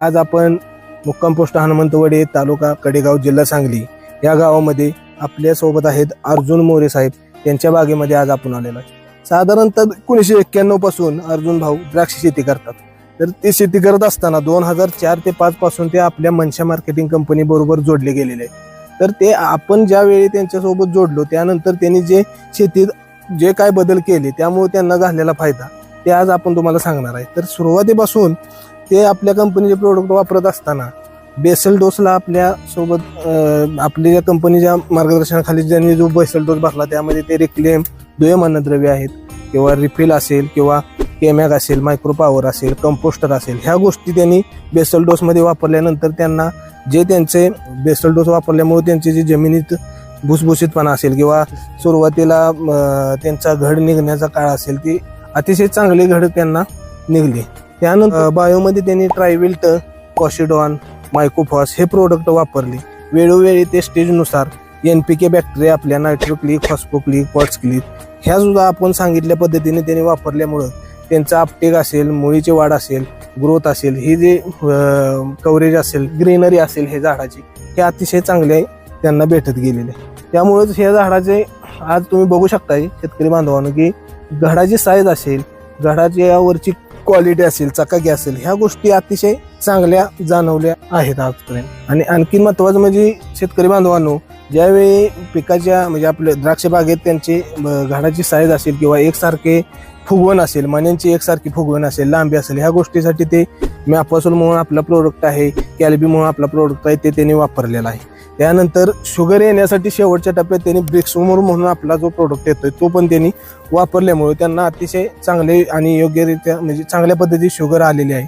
आज आपण मुक्काम पोस्ट हनुमंतवाडी तालुका कडेगाव जिल्हा सांगली या गावामध्ये आपल्यासोबत आहेत अर्जुन मोरे साहेब. त्यांच्या बागेमध्ये आज आपण आलेलो आहे. साधारणतः एकोणीसशे एक्क्याण्णवपासून अर्जुन भाऊ द्राक्ष शेती करतात. तर ते शेती करत असताना दोन हजार चार ते पाच पासून ते आपल्या मनशा मार्केटिंग कंपनी बरोबर जोडले गेलेले आहे तर ते आपण ज्यावेळी त्यांच्यासोबत जोडलो त्यानंतर त्यांनी जे शेतीत जे काय बदल केले त्यामुळे त्यांना झालेला फायदा ते आज आपण तुम्हाला सांगणार आहे. तर सुरुवातीपासून ते आपल्या कंपनीचे प्रोडक्ट वापरत असताना बेसल डोसला आपल्यासोबत आपल्या ज्या कंपनीच्या मार्गदर्शनाखाली ज्यांनी जो बेसल डोस भरला त्यामध्ये ते रिक्लेम दुय्यम अन्नद्रव्य आहेत. किंवा रिफिल असेल किंवा केमॅग असेल मायक्रो पॉवर असेल कंपोस्टर असेल ह्या गोष्टी त्यांनी बेसल डोसमध्ये वापरल्यानंतर त्यांना जे त्यांचे बेसल डोस वापरल्यामुळे त्यांचे जे जमिनीत भुसभुशीतपणा असेल किंवा सुरुवातीला त्यांचा घड निघण्याचा काळ असेल ती अतिशय चांगली घड त्यांना निघली. त्यानंतर बायोमध्ये त्यांनी ट्रायविल्ट कॉशिडॉन मायकोफॉस हे प्रोडक्ट वापरले. वेळोवेळी ते स्टेजनुसार एन पी के बॅक्टेरिया आपल्या nitroclick click phospho pots click ह्या सुद्धा आपण सांगितल्या पद्धतीने त्यांनी वापरल्यामुळं त्यांचा आपटेक असेल मुळीची वाढ असेल ग्रोथ असेल ही जे कव्हरेज असेल ग्रीनरी असेल हे झाडाची हे अतिशय चांगले त्यांना भेटत गेलेले. त्यामुळेच ह्या झाडाचे आज तुम्ही बघू शकताय शेतकरी बांधवांनो की घडाची साईज असेल घडाची वरची क्वालिटी असेल चकाकी असेल ह्या गोष्टी अतिशय चांगल्या जाणवल्या आहेत आजपर्यंत. आणि आणखी महत्वाचं म्हणजे शेतकरी बांधवांनो ज्यावेळी पिकाच्या म्हणजे आपल्या द्राक्ष बागेत त्यांची घाडाची साईज असेल किंवा एकसारखे फुगवण असेल मण्यांची एकसारखी फुगवण असेल लांबी असेल ह्या गोष्टीसाठी ते मॅपासूल म्हणून आपला प्रोडक्ट आहे कॅल्बी म्हणून आपला प्रोडक्ट आहे ते त्यांनी वापरलेला आहे. त्यानंतर शुगर येण्यासाठी शेवटच्या टप्प्यात त्यांनी ब्रिक्सोमोर म्हणून आपला जो प्रोडक्ट येतोय तो पण त्यांनी वापरल्यामुळे त्यांना अतिशय चांगले आणि योग्यरित्या म्हणजे चांगल्या पद्धतीची शुगर आलेली आहे.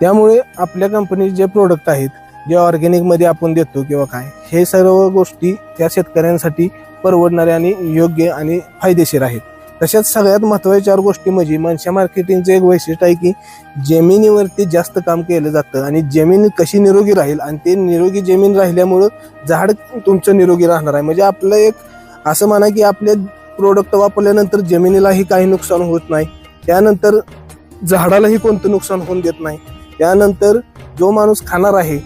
त्यामुळे आपल्या कंपनीचे जे प्रोडक्ट आहेत जे ऑर्गॅनिकमध्ये आपण देतो किंवा काय हे सर्व गोष्टी त्या शेतकऱ्यांसाठी परवडणाऱ्या आणि योग्य आणि फायदेशीर आहेत. तशाच सगळ्यात महत्त्वाच्या चार गोष्टी म्हणजे मनशा मार्केटिंगचं एक वैशिष्ट्य आहे की जमिनीवरती जास्त काम केलं जातं आणि जमीन कशी निरोगी राहील आणि ते निरोगी जमीन राहिल्यामुळं झाड तुमचं निरोगी राहणार आहे. म्हणजे आपलं एक असं म्हणा की आपले प्रोडक्ट वापरल्यानंतर जमिनीलाही काही नुकसान होत नाही. त्यानंतर झाडालाही कोणतं नुकसान होऊन देत नाही. त्यानंतर जो माणूस खाणार आहे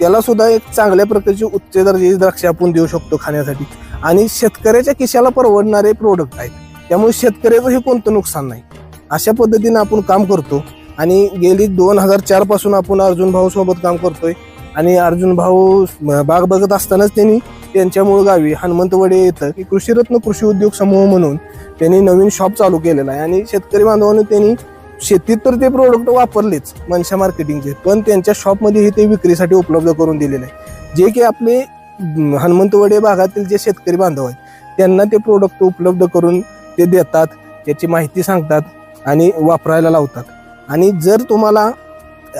त्याला सुद्धा एक चांगल्या प्रकारची उच्च दर्जाची द्राक्ष आपण देऊ शकतो खाण्यासाठी. आणि शेतकऱ्याच्या खिशाला परवडणारे प्रोडक्ट आहेत. त्यामुळे शेतकऱ्याचंही कोणतं नुकसान नाही. अशा पद्धतीनं आपण काम करतो आणि गेली दोन हजार चारपासून आपण अर्जुन भाऊ सोबत काम करतोय आणि अर्जुन भाऊ बाग बघत असतानाच त्यांनी त्यांच्या मूळ गावी हनुमंतवाडी येतं. की कृषीरत्न कृषी उद्योग समूह म्हणून त्यांनी नवीन शॉप चालू केलेला आहे आणि शेतकरी बांधवांनी त्यांनी शेतीत तर ते प्रोडक्ट वापरलेच मनशा मार्केटिंगचे पण त्यांच्या शॉपमध्येही ते विक्रीसाठी उपलब्ध करून दिलेले आहे. जे की आपले हनुमंतवडे हनुमंतवाडी भागातील जे शेतकरी बांधव आहेत त्यांना ते प्रोडक्ट उपलब्ध करून ते देतात त्याची माहिती सांगतात आणि वापरायला लावतात. आणि जर तुम्हाला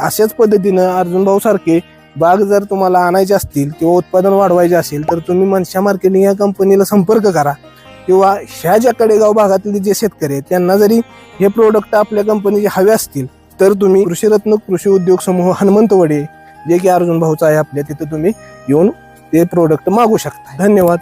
अशाच पद्धतीनं अर्जुन भाऊसारखे बाग जर तुम्हाला आणायचे असतील किंवा उत्पादन वाढवायचे असेल तर तुम्ही मनशा मार्केटिंग या कंपनीला संपर्क करा. किंवा ह्या ज्या कडेगाव भागातील जे शेतकरी आहेत त्यांना जरी हे प्रोडक्ट आपल्या कंपनीचे हवे असतील तर तुम्ही कृषीरत्न कृषी उद्योग समूह हनुमंतवडे जे की अर्जुन भाऊचा आहे आपल्या तिथं तुम्ही येऊन ते प्रोडक्ट मागू शकता. धन्यवाद.